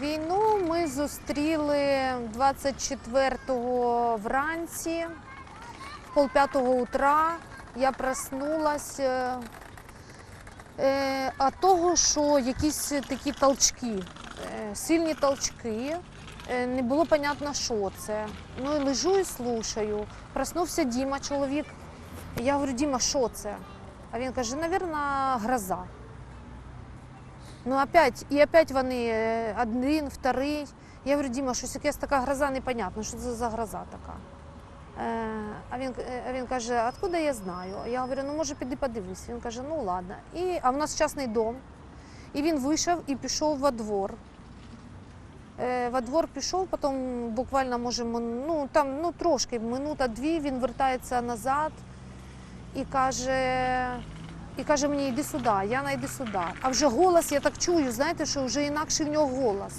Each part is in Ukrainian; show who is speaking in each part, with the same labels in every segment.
Speaker 1: Війну ми зустріли 24-го вранці, полп'ятого утра. Я проснулась е, е, того, що якісь такі толчки, е, сильні толчки. Е, Не було понятно, що це. Ну і лежу і слушаю. Проснувся Діма, чоловік. Я говорю, Діма, що це? А він каже, навірно, гроза. Ну опять, і опять вони е, один, вторий. Я говорю, Діма, щось якась така гроза, непонятно, що це за гроза така. Е, а, він, е, він каже, откуда я знаю? Я говорю, ну може піди подивись. Він каже, ну ладно. І, а в нас частний дом. І він вийшов і пішов во двор. Во двор пішов, потім буквально може, ну там ну трошки, минута-дві, він вертається назад і каже, і каже мені, йди сюди, Яна, йди сюди. А вже голос, я так чую, знаєте, що вже інакший в нього голос.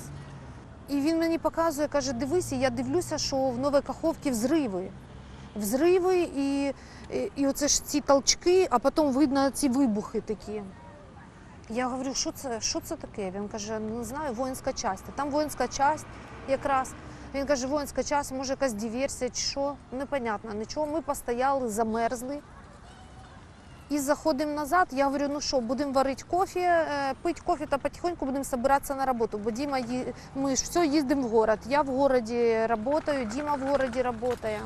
Speaker 1: І він мені показує, каже, дивися, я дивлюся, що в Новій Каховці взриви. Взриви і, і, і оце ж ці толчки, а потім видно ці вибухи такі. Я говорю, що це, що це таке? Він каже, «Ну, не знаю, воїнська часть. Там воїнська часть якраз. Він каже, воїнська часть, може якась диверсія чи що. Непонятно, нічого. Ми постояли, замерзли. І заходимо назад. Я говорю, ну що, будемо варити кофе, е, пити кофе та потихоньку будемо збиратися на роботу. Бо Діма, ми ж все їздимо в город. Я в городі працюю, Діма в городі працює.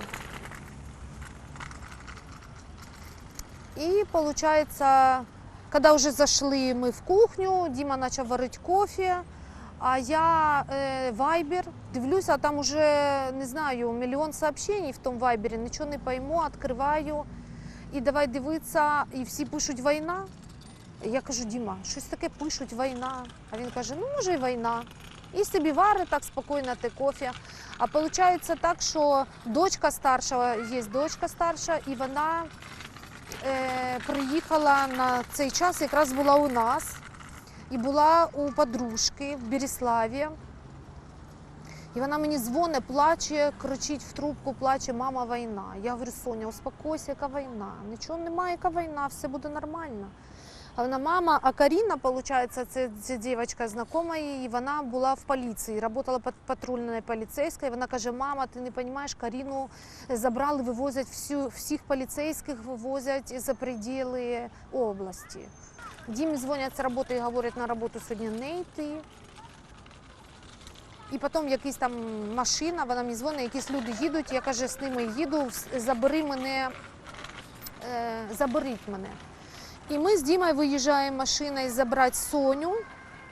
Speaker 1: И получается, когда уже зашли мы в кухню, Дима начал варить кофе, а я вайбер, дивлюся, а там уже, не знаю, мільйон сообщений в тому вайбері, нічого не пойму, відкриваю. І давай дивитися, і всі пишуть війна. Я кажу, Діма, щось таке пишуть війна. А він каже, ну може і війна. І собі варить так спокійно те кофе. А виходить так, що дочка старша, є дочка старша, і вона е, приїхала на цей час, якраз була у нас і була у подружки в Беріславі. І вона мені дзвонить, плаче, кричить в трубку, плаче, мама, війна. Я говорю, Соня, успокойся, яка війна. Нічого немає, яка війна, все буде нормально. А вона мама, а Каріна, виходить, це, це дівчинка знайома її, вона була в поліції, працювала пат- патрульною поліцейською. Вона каже, мама, ти не розумієш, Каріну забрали, вивозять всю, всіх поліцейських, вивозять за пределы області. Дімі дзвонять з роботи і говорять, на роботу сьогодні не йти. І потім якась там машина, вона мені дзвонить, якісь люди їдуть, я каже, з ними їду, забери мене, е, заберіть мене. І ми з Дімою виїжджаємо машиною забрати Соню.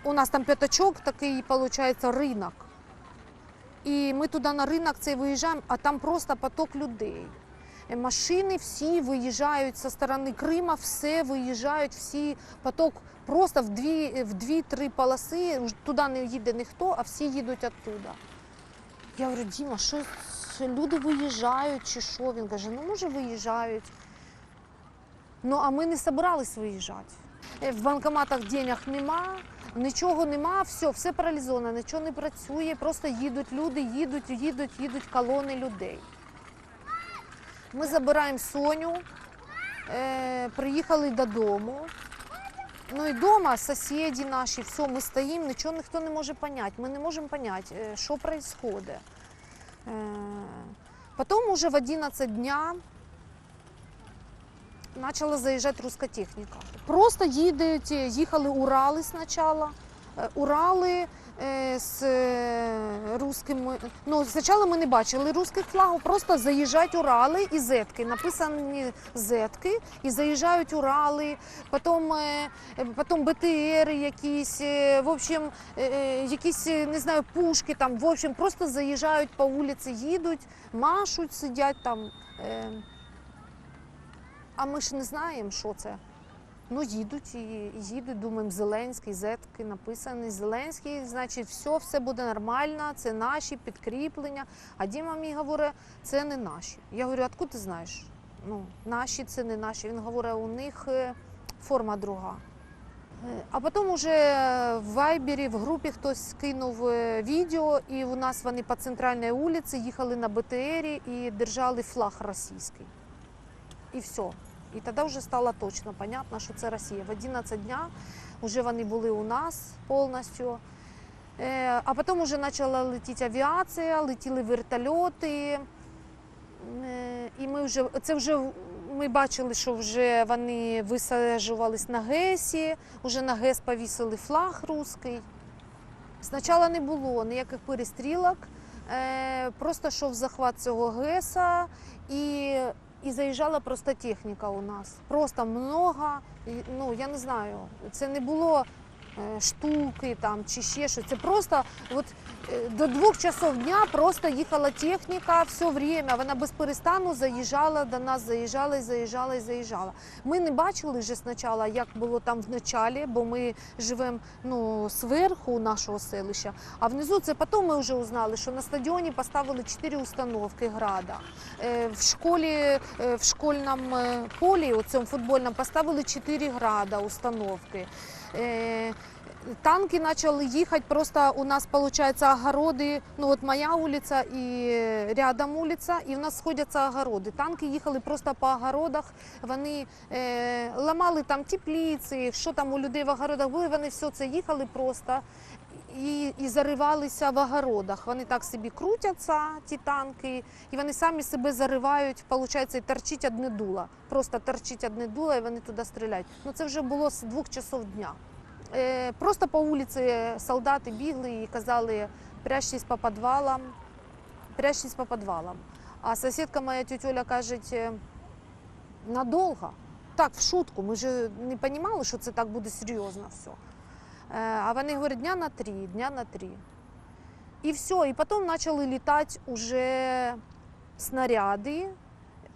Speaker 1: У нас там п'ятачок, такий, виходить, ринок. І ми туди на ринок цей виїжджаємо, а там просто поток людей. Е, Машини всі виїжджають зі сторони Крима, все виїжджають, всі поток просто в дві, в дві-три полоси. Туди не їде ніхто, а всі їдуть оттуда. Я говорю, Діма, що люди виїжджають чи що? Він каже, ну може виїжджають. Ну а ми не збирались виїжджати. Е, В банкоматах денег нема, нічого нема, все, все паралізовано, нічого не працює, просто їдуть люди, їдуть, їдуть, їдуть колони людей. Ми забираємо Соню, е, приїхали додому. Ну і вдома сусіди наші, все, ми стоїмо, нічого ніхто не може зрозуміти. Ми не можемо зрозуміти, е, що відбувається. Е, потім уже в 11 дня почала заїжджати руська техніка. Просто їдуть, їхали Урали спочатку. Е, Урали з е, русскими. Ну, спочатку ми не бачили русських флагів, просто заїжджають Урали і зетки. Написані зетки, і заїжджають Урали, потім, е, е, потім БТР якісь, е, в общем, е, е, якісь, е, не знаю, пушки там, в общем, просто заїжджають по вулиці, їдуть, машуть, сидять там. Е, а ми ж не знаємо, що це. Ну, їдуть і їдуть, думаємо, Зеленський, зетки написаний. Зеленський, значить, все, все буде нормально, це наші підкріплення. А Діма мені говорить, це не наші. Я говорю, откуда ти знаєш? Ну, наші це не наші. Він говорить, у них е, форма друга. Е, А потім уже в Вайбері, в групі хтось скинув е, відео, і у нас вони по центральній вулиці їхали на БТРі і держали флаг російський. І все. І тоді вже стало точно понятно, що це Росія. В 11 дня вже вони були у нас повністю. Е, А потім вже почала летіти авіація, летіли вертольоти. Е, І ми вже це вже ми бачили, що вже вони висаджувались на ГЕСі, вже на ГЕС повісили флаг русський. Спочатку не було ніяких перестрілок, е, просто йшов захват цього ГЕСа і, і заїжджала просто техніка у нас. Просто много. Ну, я не знаю, це не було штуки там чи ще щось. Це просто от, е, до двох часов дня просто їхала техніка все время. Вона без перестану заїжджала до нас, заїжджала і заїжджала і заїжджала. Ми не бачили вже спочатку, як було там в началі, бо ми живемо ну, зверху нашого селища. А внизу це потім ми вже узнали, що на стадіоні поставили чотири установки града. Е, В школі, е, в школьному е, полі, у цьому футбольному, поставили чотири града установки. Е, Танки почали їхати, просто у нас виходить огороди, ну от моя вулиця і рядом вулиця, і в нас сходяться огороди. Танки їхали просто по огородах, вони е, ламали там теплиці, що там у людей в огородах були, вони все це їхали просто і, і заривалися в огородах. Вони так собі крутяться, ті танки, і вони самі себе заривають, виходить, і торчить одне дуло. Просто торчить одне дуло, і вони туди стріляють. Ну це вже було з двох часов дня. Е, Просто по вулиці солдати бігли і казали, прячьтесь по підвалам, прячьтесь по підвалам. А сусідка моя тетюля каже, «Е, надовго. Так, в шутку. Ми ж не розуміли, що це так буде серйозно все. Е, А вони говорять, дня на три, дня на три. І все. І потім почали літати уже снаряди.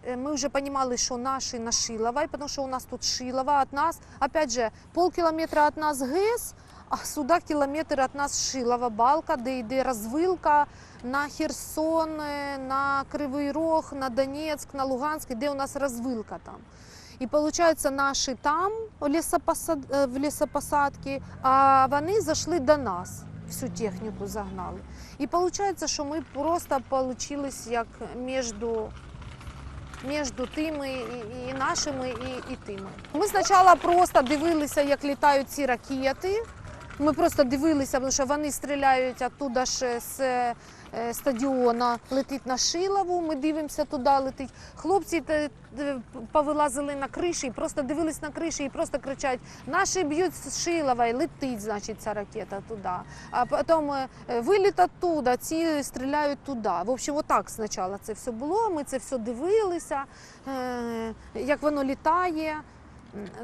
Speaker 1: Е, Мы уже понимали, что наши на Шиловой, потому что у нас тут Шилова от нас. Опять же, полкилометра от нас ГЭС, а сюда кілометр от нас Шилова балка, де йде розвилка на Херсон, е, на Кривий Рог, на Донецьк, на Луганськ, де у нас розвилка там. І виходить, наші там лісопосад... е, в лісопосадці, а вони зайшли до нас, всю техніку загнали. І виходить, що ми просто получились як між між тими і, і нашими, і, і тими. Ми спочатку просто дивилися, як літають ці ракети. Ми просто дивилися, тому що вони стріляють оттуда ж з стадіона, летить на Шилову, ми дивимося туди, летить. Хлопці повилазили на криші, просто дивились на криші і просто кричать: наші б'ють з Шилова, і летить, значить, ця ракета туди. А потім е, виліт оттуда, ці стріляють туди. В общем, отак спочатку це все було. Ми це все дивилися, е, як воно літає.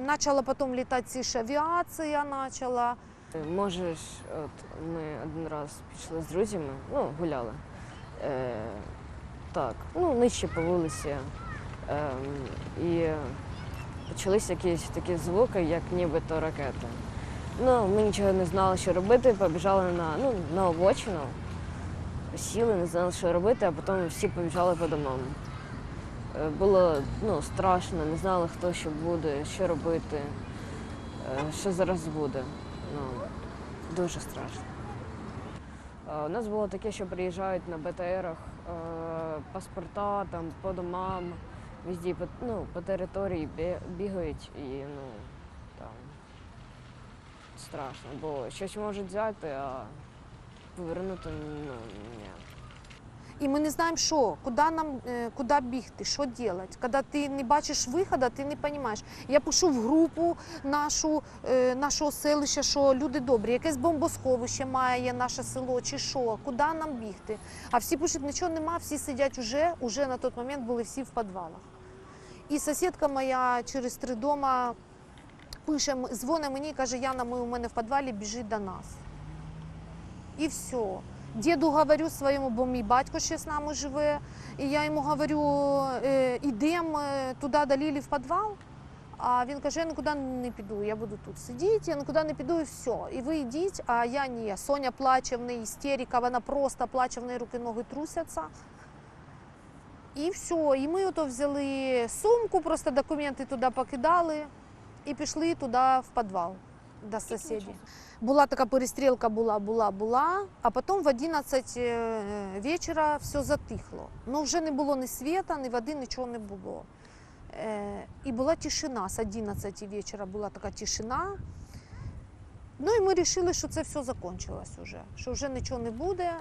Speaker 1: Почала потім літати ці ж авіація, почала.
Speaker 2: Можеш, от ми один раз пішли з друзями, ну, гуляли. Е, так, ну, нижче по вулиці. Е, і почалися якісь такі звуки, як нібито ракети. Ну, ми нічого не знали, що робити, побіжали на, ну, на обочину, сіли, не знали, що робити, а потім всі побіжали по домам. Е, Було ну, страшно, не знали, хто що буде, що робити, е, що зараз буде. Ну, дуже страшно. Е, У нас було таке, що приїжджають на БТРах е, паспорта там, по домам, везде, ну, по території бігають і ну, там страшно, бо щось можуть взяти, а повернути ну, ні.
Speaker 1: І ми не знаємо, що, куди нам е, куди бігти, що робити. Коли ти не бачиш виходу, ти не розумієш. Я пишу в групу нашу, е, нашого селища, що люди добрі, якесь бомбосховище має наше село, чи що, куди нам бігти. А всі пишуть, нічого нема, всі сидять уже, уже на той момент були всі в підвалах. І сусідка моя через три дома пише, дзвонить мені і каже, Яна, ми у мене в підвалі, біжи до нас. І все. Діду говорю своєму, бо мій батько ще з нами живе. І я йому говорю, е, ідемо туди до Лілі в підвал. А він каже, я нікуди не піду, я буду тут сидіти, я нікуди не піду і все. І ви йдіть, а я ні. Соня плаче, в неї істерика, вона просто плаче, в неї руки ноги трусяться. І все. І ми ото взяли сумку, просто документи туди покидали і пішли туди в підвал до сусідів. Була така перестрілка, була, була, була, а потім в 11 е, вечора все затихло. Ну вже не було ні світа, ні води, нічого не було. І була тишина з 11 вечора була така тишина. Ну і ми вирішили, що це все закінчилось уже, що вже нічого не буде.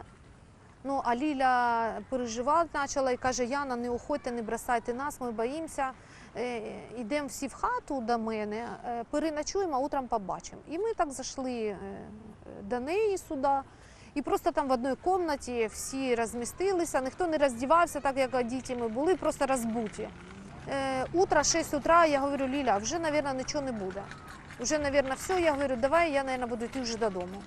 Speaker 1: Ну, а Ліля переживати почала і каже: Яна, не уходьте, не бросайте нас, ми боїмося. Е, Йдемо всі в хату до мене, е, переночуємо, а утром побачимо. І ми так зайшли е, до неї сюди. І просто там в одній кімнаті всі розмістилися, ніхто не роздівався, так як діти ми були, просто розбуті. Е, утро, 6 утра, я говорю, Ліля, вже, мабуть, нічого не буде. Вже, мабуть, все. Я говорю, давай, я, мабуть, буду йти вже додому.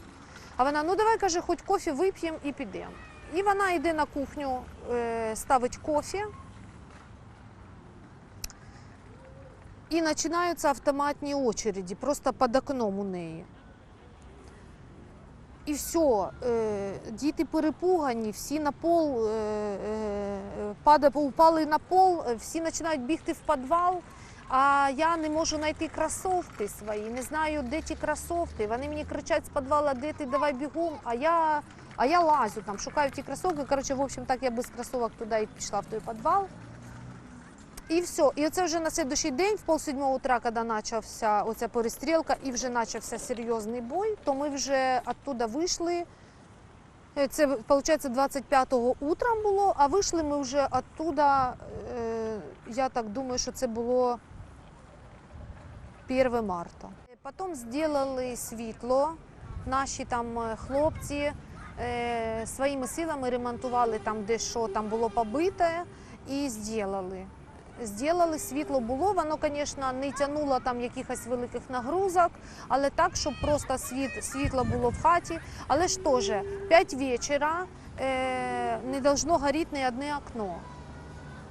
Speaker 1: А вона, ну давай, каже, хоч кофе вип'ємо і підемо. І вона йде на кухню, е, ставить кофе. І починаються автоматні очереді, просто під окном у неї. І все, е, діти перепугані, всі на пол е, е, упали на пол, всі починають бігти в підвал. А я не можу знайти кросовки свої, не знаю, де ті кросовки. Вони мені кричать з підвала, де ти давай бігом. А я, а я лазю там, шукаю ті кросовки. Коротше, в общем, так я без кросовок туди і пішла в той підвал. І все. І оце вже на следующий день, в полсьомого утра, коли почався оця перестрілка і вже почався серйозний бой, то ми вже оттуда вийшли. Е, Це, виходить, 25-го утром було, а вийшли ми вже оттуда, е, я так думаю, що це було 1 марта. Потім зробили світло. Наші там е, хлопці своїми силами ремонтували там, де що там було побите, і зробили. Зробили, світло було, воно, звісно, не тягнуло там якихось великих нагрузок, але так, щоб просто світ, світло було в хаті. Але ж теж, 5 вечора е, не должно горіти ні одне окно.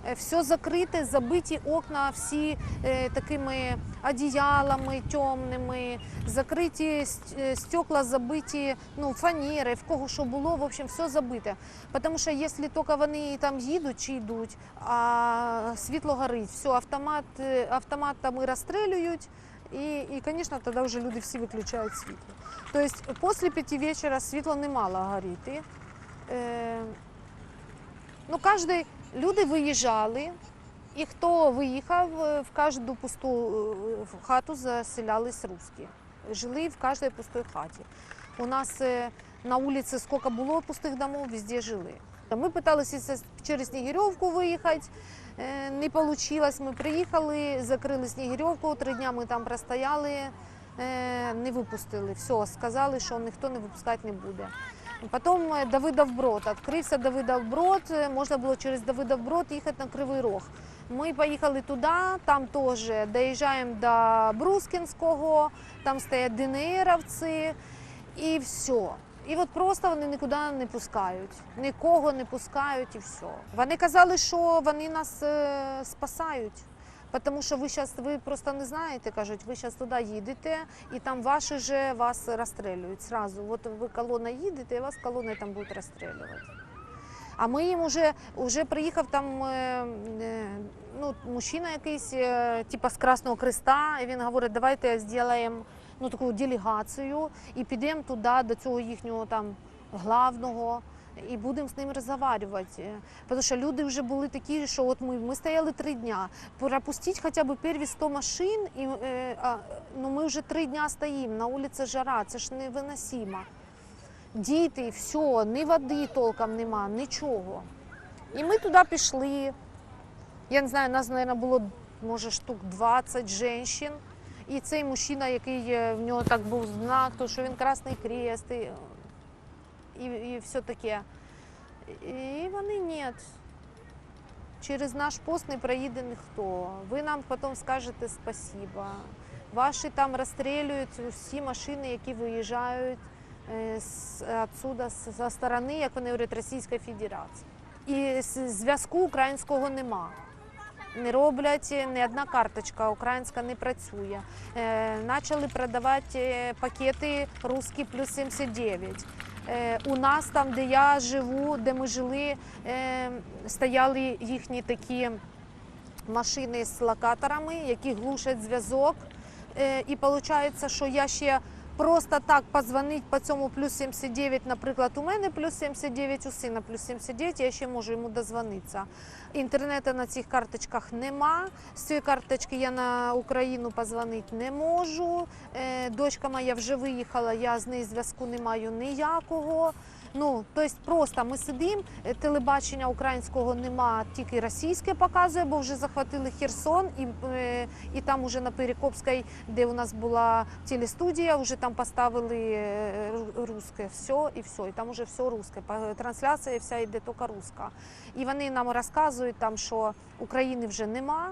Speaker 1: Е, Все закрите, забиті окна всі е, такими одіялами темними, закриті е, стекла забиті, ну, фанери, в кого що було, в общем, все забите. Тому що якщо тільки вони там їдуть чи йдуть, а світло горить, все, автомат, е, автоматами розстрілюють, і, і, звісно, тоді вже люди всі виключають світло. Тобто, після п'яти вечора світло не мало горіти. Е, ну, кожний, люди виїжджали, і хто виїхав, е, в кожну пусту е, хату заселялись русські. Жили в кожній пустій хаті. У нас е, на вулиці скільки було пустих домов, везде жили. Ми питалися через Снігирьовку виїхати, не вийшло. Ми приїхали, закрили Снігирьовку, три дні ми там простояли, не випустили. Все, сказали, що ніхто не випускати не буде. Потім е, Давидов Брод. Відкрився Давидов Брод, е, можна було через Давидов Брод їхати на Кривий Рог. Ми поїхали туди, там теж доїжджаємо до Брускінського, там стоять ДНРовці і все. І от просто вони нікуди не пускають, нікого не пускають і все. Вони казали, що вони нас е, спасають. Тому що ви зараз ви просто не знаєте, кажуть, ви зараз туди їдете, і там ваші же вас розстрілюють зразу. От ви колона їдете, і вас колоною там будуть розстрілювати. А ми їм уже, уже приїхав там е, е, ну, мужчина якийсь, е, типа з Красного Креста, і він говорить, давайте зробимо ну, таку делегацію і підемо туди, до цього їхнього там главного. І будемо з ним розмовляти. Тому що люди вже були такі, що от ми, ми стояли три дня. Пропустіть хоча б перві 100 машин, і, е, а, ну ми вже три дня стоїмо, на вулиці жара, це ж невиносимо. Діти, все, ні води толком нема, нічого. І ми туди пішли. Я не знаю, нас, мабуть, було може штук 20 жінок. І цей мужчина, який е, в нього так був знак, то що він Красний Крест і, і, і все таке. І вони ні. Через наш пост не проїде ніхто. Ви нам потім скажете спасіба. Ваші там розстрілюють всі машини, які виїжджають е, з зі сторони, як вони говорять, Російської Федерації. І зв'язку українського нема. Не роблять ні одна карточка українська не працює. Е, Почали продавати е, пакети русські плюс 79. Е, у нас там, де я живу, де ми жили, е, стояли їхні такі машини з локаторами, які глушать зв'язок. Е, і виходить, що я ще просто так позвонить по цьому плюс 79, наприклад, у мене плюс 79, у сина плюс 79, я ще можу йому дозвонитися. Інтернету на цих карточках нема. З цієї карточки я на Україну позвонити не можу. Е, Дочка моя вже виїхала, я з нею зв'язку не маю ніякого. Ну, тобто просто ми сидимо, е, телебачення українського нема, тільки російське показує, бо вже захватили Херсон, і, е, і там уже на Перекопській, де у нас була телестудія, вже там поставили е, русське все і все. І там вже все русське. Трансляція вся йде тільки руська. І вони нам розказують, там, що України вже нема.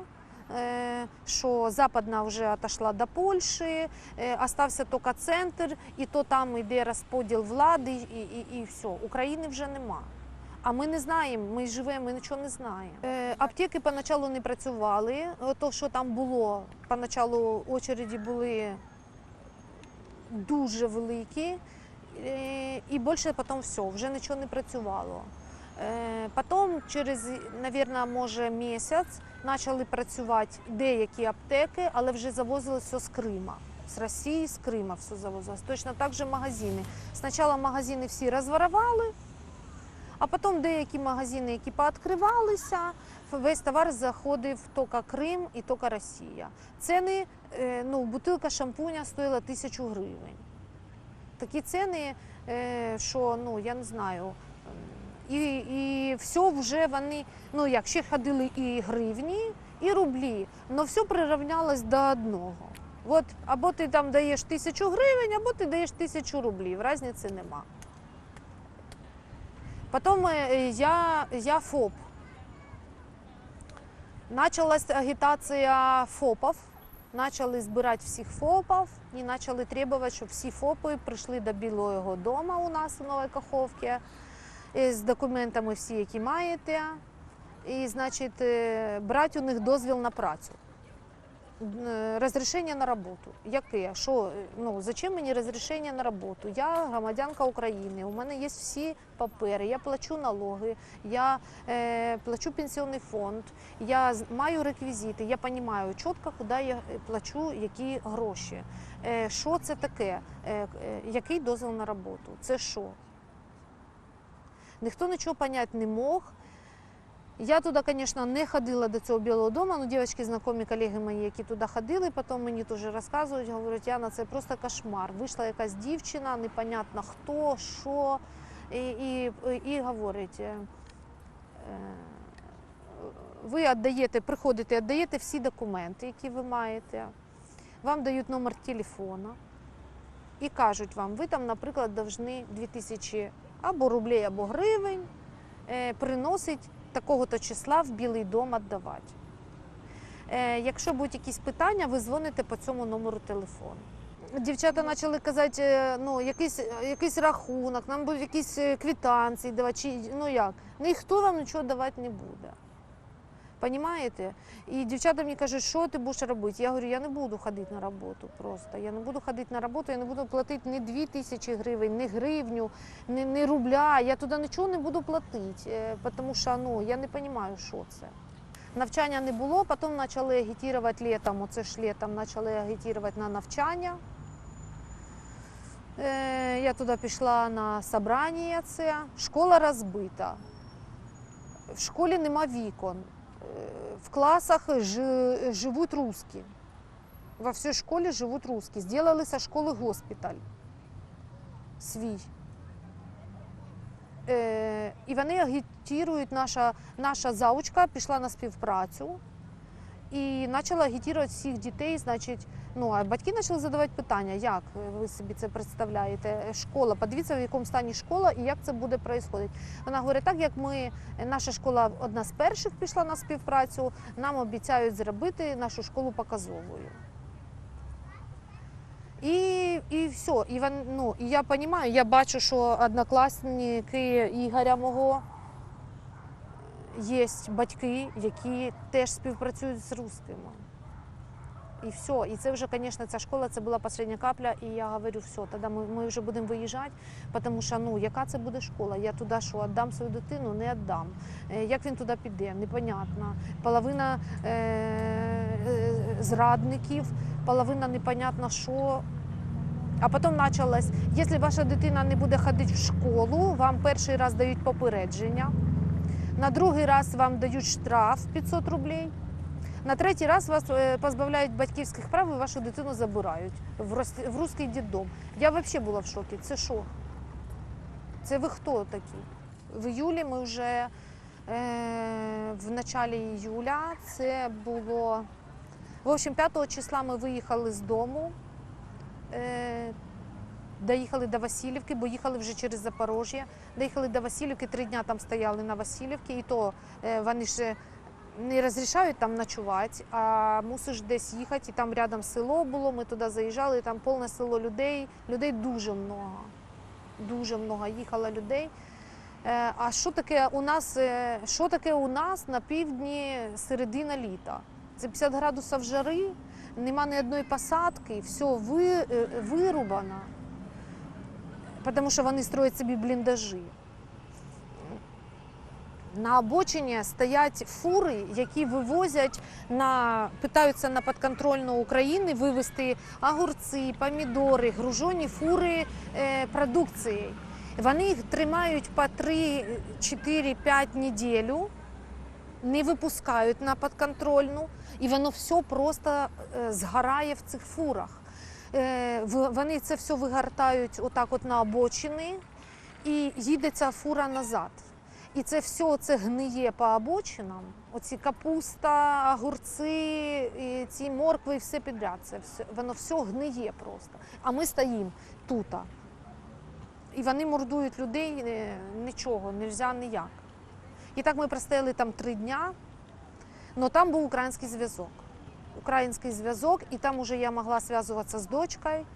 Speaker 1: Е, Що Западна вже отошла до Польщі, е, остався тільки центр, і то там йде розподіл влади, і, і, і все. України вже нема. А ми не знаємо, ми живемо, ми нічого не знаємо. Е, аптеки поначалу не працювали. То, що там було, поначалу очереді були дуже великі, і більше потім все, вже нічого не працювало. Е, Потім, через, мабуть, може місяць почали працювати деякі аптеки, але вже завозили все з Крима. З Росії, з Крима все завозилось. Точно так же магазини. Спочатку магазини всі розворували, а потім деякі магазини, які пооткривалися, весь товар заходив тільки Крим і тільки Росія. Ціни, е, ну, бутилка шампуня стоїла тисячу гривень. Такі ціни, е, що ну, я не знаю. І, і все вже вони, ну як ще ходили і гривні, і рублі, але все прирівнялось до одного. От або ти там даєш тисячу гривень, або ти даєш тисячу рублів. Різниці нема. Потім е, я, я ФОП. Началась агітація ФОПів. Почали збирати всіх ФОПів і почали требувати, щоб всі ФОПи прийшли до Білого дому у нас у Новій Каховці з документами всі, які маєте. І, значить, е, брати у них дозвіл на працю. Е, Розрішення на роботу. Яке? Що, е, ну, зачем мені розрішення на роботу? Я громадянка України, у мене є всі папери, я плачу налоги, я е, плачу пенсійний фонд, я маю реквізити, я розумію чітко, куди я е, плачу які гроші. Е, що це таке? Е, е, який дозвіл на роботу? Це що? Ніхто нічого поняти не мог. Я туди, звісно, не ходила до цього Білого дому, але дівчатки, знайомі колеги мої, які туди ходили, потім мені теж розказують, говорять, Яна, це просто кошмар. Вийшла якась дівчина, непонятно хто, що, і, і, і говорить, е, ви віддаєте, приходите, віддаєте всі документи, які ви маєте, вам дають номер телефона і кажуть вам, ви там, наприклад, повинні 2000 або рублей, або гривень е, приносить такого-то числа в Білий дом віддавати. Е, якщо будуть якісь питання, ви дзвоните по цьому номеру телефону. Дівчата почали казати, е, ну, якийсь, якийсь рахунок, нам будуть якісь квітанції давати, чи, ну як. Ніхто вам нічого давати не буде. Понімаєте? І дівчата мені кажуть, що ти будеш робити? Я говорю, я не буду ходити на роботу просто. Я не буду ходити на роботу, я не буду платити ні 2 тисячі гривень, ні гривню, ні, ні рубля. Я туди нічого не буду платити, е, тому що ну, я не розумію, що це. Навчання не було, потім почали агітувати літом, оце ж літом почали агітувати на навчання. Е, Я туди пішла на собрання це. Школа розбита. В школі нема вікон. В класах ж живуть русські. Во всій школі живуть русські. Сделали со школи госпіталь свій. Е, і вони агітують, наша, наша заучка пішла на співпрацю і почала агітувати всіх дітей. Значить, ну а батьки почали задавати питання, як ви собі це представляєте? Школа, подивіться, в якому стані школа і як це буде відбуватися. Вона говорить, так як ми, наша школа одна з перших пішла на співпрацю, нам обіцяють зробити нашу школу показовою. І, і все. І, ну, і я розумію, я бачу, що однокласники Ігоря мого є батьки, які теж співпрацюють з русскими. І все. І це вже, звісно, ця школа це була остання капля. І я говорю, все, тоді ми, ми вже будемо виїжджати, тому що ну, яка це буде школа? Я туди що, віддам свою дитину? Не віддам. Е, Як він туди піде? Непонятно. Половина е- е, зрадників, половина непонятно що. А потім почалось, якщо ваша дитина не буде ходити в школу, вам перший раз дають попередження, на другий раз вам дають штраф 500 рублей, на третій раз вас е, позбавляють батьківських прав і вашу дитину забирають в, русський дитдом. Я взагалі була в шокі. Це що? Це ви хто такі? В іюлі ми вже е, в началі іюля це було. В общем, 5 числа ми виїхали з дому, е, доїхали до Васильівки, бо їхали вже через Запорожжя. Доїхали до Васильівки, три дня там стояли на Васильівці, і то е, вони ж не розрішають там ночувати, а мусиш десь їхати. І там рядом село було, ми туди заїжджали, і там повне село людей. Людей дуже много. Дуже много їхало людей. Е, А що таке у нас? Що таке у нас на півдні середина літа? Це 50 градусів жари, нема ні одної посадки, все ви, вирубано, тому що вони строять собі бліндажі. На обочині стоять фури, які вивозять на питаються на підконтрольну України вивезти огурці, помідори, гружені фури е, продукції. Вони їх тримають по 3, 4, 5 неділю, не випускають на підконтрольну, і воно все просто е, згорає в цих фурах. Е, Вони це все вигортають отак от на обочини, і їде ця фура назад. І це все це гниє по обочинам. Оці капуста, огурці, і ці моркви, і все підряд. Це все, воно все гниє просто. А ми стоїмо тут. І вони мордують людей е, нічого, нельзя ніяк. І так ми простояли там три дня, але там був український зв'язок. Український зв'язок, і там уже я могла зв'язуватися з дочкою.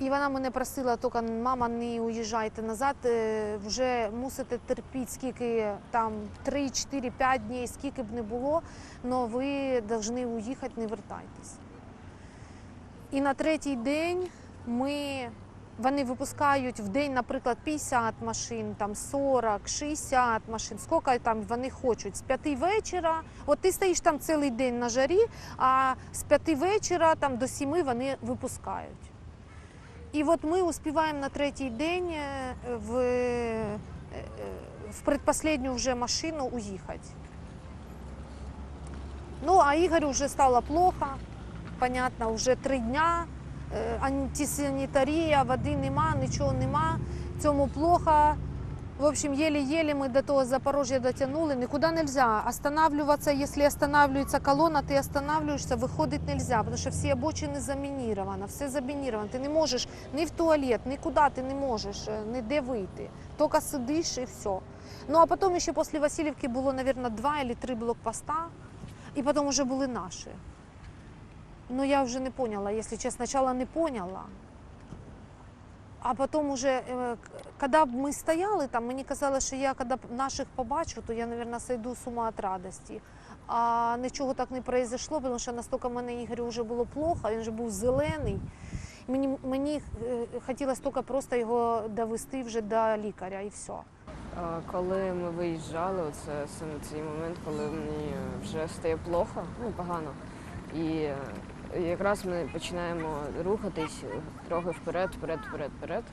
Speaker 1: І вона мене просила, тільки мама, не уїжджайте назад, е, вже мусите терпіти, скільки там 3, 4, 5 днів, скільки б не було, але ви повинні уїхати, не вертайтесь. І на третій день ми, вони випускають в день, наприклад, 50 машин, там 40, 60 машин, скільки там вони хочуть. З 5 вечора, от ти стоїш там цілий день на жарі, а з 5 вечора там, до 7 вони випускають. І от ми успіваємо на третій день е, в, е, е, в предпоследню вже машину уїхати. Ну, а Ігорю вже стало плохо, понятно, вже три дня, антисанітарія, води нема, нічого нема, цьому плохо. В общем, еле-еле мы до того Запорожья дотянули. Никуда нельзя останавливаться. Если останавливается колонна, ты останавливаешься, выходить нельзя, потому что все обочины заминировано, все заминировано. Ти не можеш ні в туалет, нікуди ти не можеш е, ніде вийти. Тільки сидиш і все. Ну а потім ще після Васильівки було, мабуть, два або три блокпоста, і потім вже були наші. Ну я вже не поняла, якщо чесно, спочатку не поняла. А потім уже, е, к- коли б ми стояли там, мені казали, що я б наших побачу, то я, мабуть, сойду з ума від радості. А нічого так не произошло, тому що настільки мене Ігорю вже було плохо, він вже був зелений. Мені, мені е, хотілося тільки просто його довести вже до лікаря і все.
Speaker 2: Коли ми виїжджали, це саме цей момент, коли мені вже стає плохо, ну погано. І е, якраз ми починаємо рухатись трохи вперед, вперед, вперед, вперед.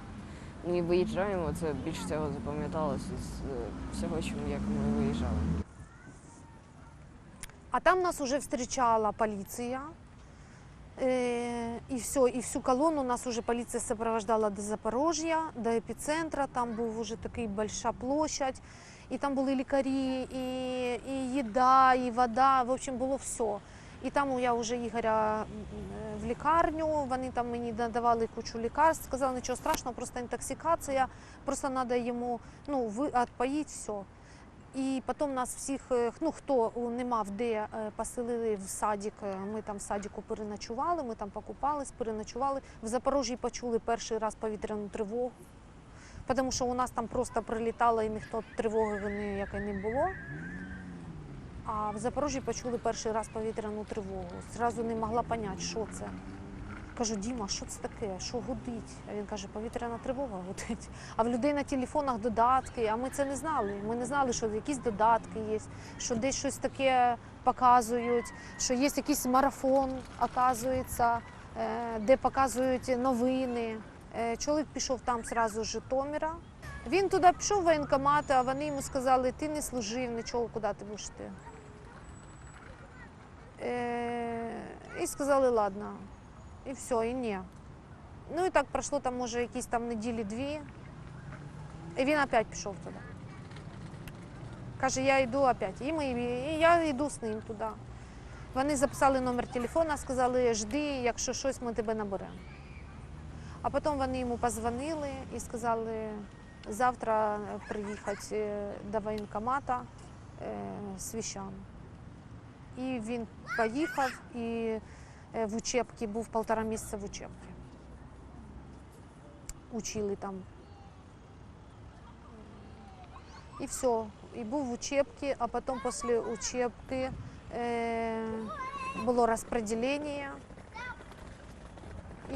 Speaker 2: Ну і виїжджаємо, це більше всього запам'яталося з е, всього, чому як ми виїжджали.
Speaker 1: А там нас уже встречала полиция. Э, И все, и всю колонну нас уже полиция сопровождала до Запорожья, до епіцентра. Там був уже такий большая площадь, і там були лікарі, і, і їда, і вода. В общем, було все. І там я вже Ігоря е, в лікарню. Вони там мені надавали кучу лікарств. Сказали, нічого страшного, просто інтоксикація, просто треба йому ну, відпоїти, все. І потім нас всіх, е, ну хто не мав де е, поселили в садик. Ми там в садіку переночували, ми там покупались, переночували. В Запорожжі почули перший раз повітряну тривогу, тому що у нас там просто прилітало і ніхто тривоги ніякої не було. А в Запорожжі почули перший раз повітряну тривогу. Зразу не могла зрозуміти, що це. Кажу, Діма, що це таке? Що гудить? А він каже, повітряна тривога гудить. А в людей на телефонах додатки, а ми це не знали. Ми не знали, що якісь додатки є, що десь щось таке показують, що є якийсь марафон, оказується, е, де показують новини. Е, Чоловік пішов там зразу з Житомира. Він туди пішов в воєнкомат, а вони йому сказали, ти не служив, нічого, куди ти будеш йти. І сказали, ладно. І все, і ні. Ну і так пройшло там, може, якісь там неділі-дві. І він опять пішов туди. Каже, я йду опять. І, ми, і я йду з ним туди. Вони записали номер телефона, сказали, жди, якщо щось, ми тебе наберемо. А потім вони йому позвонили і сказали, завтра приїхати е, до воєнкомата е, з віщами. І він поїхав і е, в учебці був півтора місяця в учебці. Учили там. І все. І був в учебці, а потім після учебки е, було розподілення.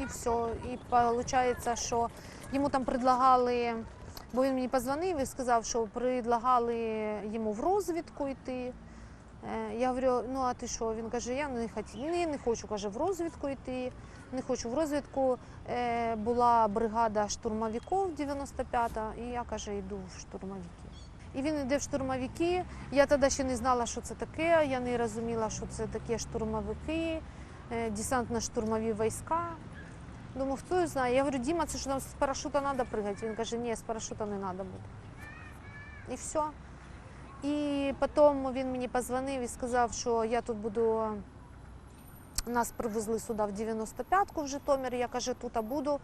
Speaker 1: І все. І виходить, що йому там предлагали, бо він мені позвонив і сказав, що предлагали йому в розвідку йти. Е, Я говорю, ну а ти що? Він каже, я не хочу, ні, не хочу, каже, в розвідку йти. Не хочу в розвідку. Е, Була бригада штурмовиків 95-та, і я каже, йду в штурмовики. І він йде в штурмовики. Я тоді ще не знала, що це таке. Я не розуміла, що це таке штурмовики, е, десантно-штурмові війська. Думаю, хто знає. Я говорю, Діма, це що нам з парашута треба пригати? Він каже, ні, з парашута не треба буде. І все. І потім він мені позвонив і сказав, що я тут буду. Нас привезли сюди в 95-ку в Житомир. Я каже, тут буду.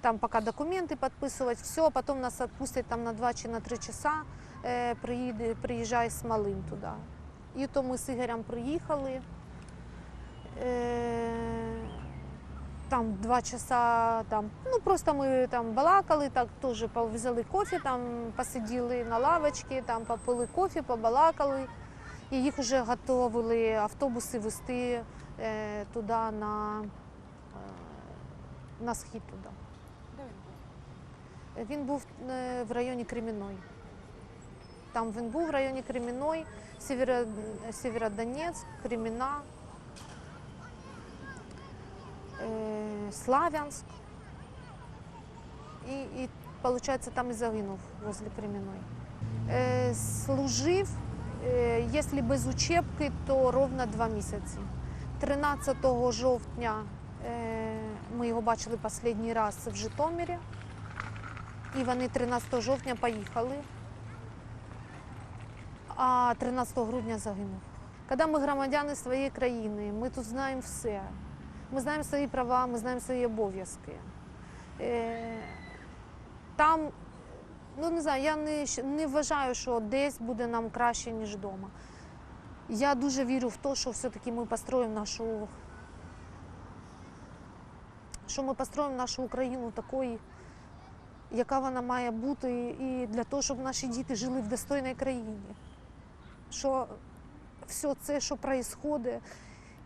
Speaker 1: Там поки документи підписувати, все, потім нас відпустять там на 2 чи на 3 часа. Е, приїде, приїжджай з малим туди. І то ми з Ігорем приїхали. Там два часа, там, ну просто ми там балакали, так теж взяли кофе, там посиділи на лавочці, там попили кофе, побалакали. І їх вже готували автобуси вести е, туди на, е, на схід туди. Де Він був Він е, в районі Кремінної. Там він був в районі Кремінної, Сєвєро, Сєвєродонецьк, Креміна, е, Славянськ. І, і виходить, там і загинув возле Креміної. Е, служив, е, якщо без учебки, то ровно два місяці. 13 жовтня ми його бачили останній раз в Житомирі. І вони 13 жовтня поїхали, а 13 грудня загинув. Коли ми громадяни своєї країни, ми тут знаємо все. Ми знаємо свої права, ми знаємо свої обов'язки. Е, Там, ну не знаю, я не, не вважаю, що десь буде нам краще, ніж вдома. Я дуже вірю в те, що все-таки ми построїмо нашу, що ми построїмо нашу Україну такою, яка вона має бути, і для того, щоб наші діти жили в достойній країні. Що все це, що відбувається,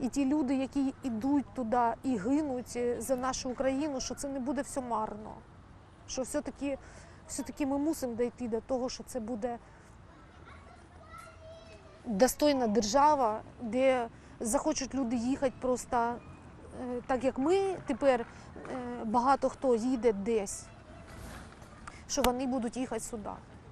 Speaker 1: і ті люди, які йдуть туди і гинуть за нашу Україну, що це не буде все марно. Що все-таки, все-таки ми мусимо дійти до того, що це буде достойна держава, де захочуть люди їхати просто е, так, як ми тепер е, багато хто їде десь, що вони будуть їхати сюди.